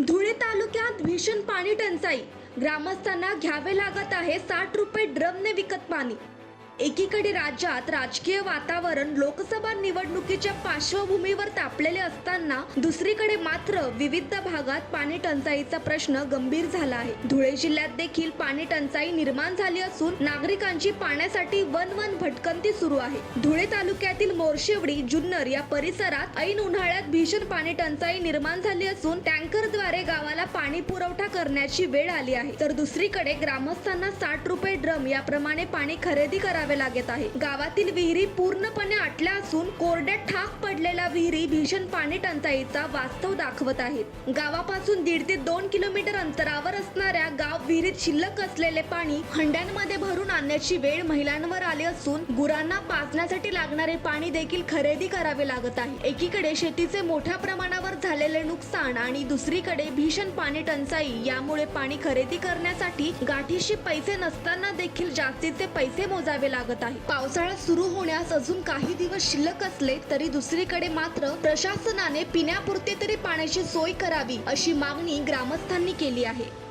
धुळे तालुक्यात भीषण पाणी टंचाई. ग्रामस्थांना घ्यावे लागत आहे साठ रुपये ड्रमने विकत पाणी. एकीकडे राज्यात राजकीय वातावरण लोकसभा निवडणुकीच्या पार्श्वभूमीवर तापलेले असताना दुसरीकडे मात्र विविध भागात पाणी टंचाईचा प्रश्न गंभीर झाला आहे. धुळे जिल्ह्यात देखील पाणी टंचाई निर्माण झाली असून नागरिकांची पाण्यासाठी वन वन भटकंती सुरू आहे. धुळे तालुक्यातील मोरशेवडी जुन्नर या परिसरात ऐन उन्हाळ्यात भीषण पाणी टंचाई निर्माण झाली असून टँकरद्वारे गावाला पाणी पुरवठा करण्याची वेळ आली आहे. तर दुसरीकडे ग्रामस्थांना साठ रुपये ड्रम याप्रमाणे पाणी खरेदी करा करावे लागत आहे. गावातील विहिरी पूर्णपणे आटल्या असून कोरड्यात ठाक पडलेल्या विहिरी भीषण पाणी टंचाईचा वास्तव दाखवत आहेत. गावापासून दीड ते दोन किलोमीटर अंतरावर असणाऱ्या गाव विहिरीत शिल्लक असलेले पाणी हंड्यांमध्ये भरून आणण्याची वेळ महिलांवर आली असून गुरांना पाचण्यासाठी लागणारे पाणी देखील खरेदी करावे लागत आहे. एकीकडे शेतीचे मोठ्या प्रमाणावर झालेले नुकसान आणि दुसरीकडे भीषण पाणी टंचाई यामुळे पाणी खरेदी करण्यासाठी गाठीशी पैसे नसताना देखील जास्तीचे पैसे मोजावे लागत आहे. पावसाळा सुरू होण्यास अजून काही दिवस शिल्लक असले तरी दुसरीकडे मात्र प्रशासनाने पिण्यापुरते तरी पाण्याची सोय करावी अशी मागणी ग्रामस्थांनी केली आहे.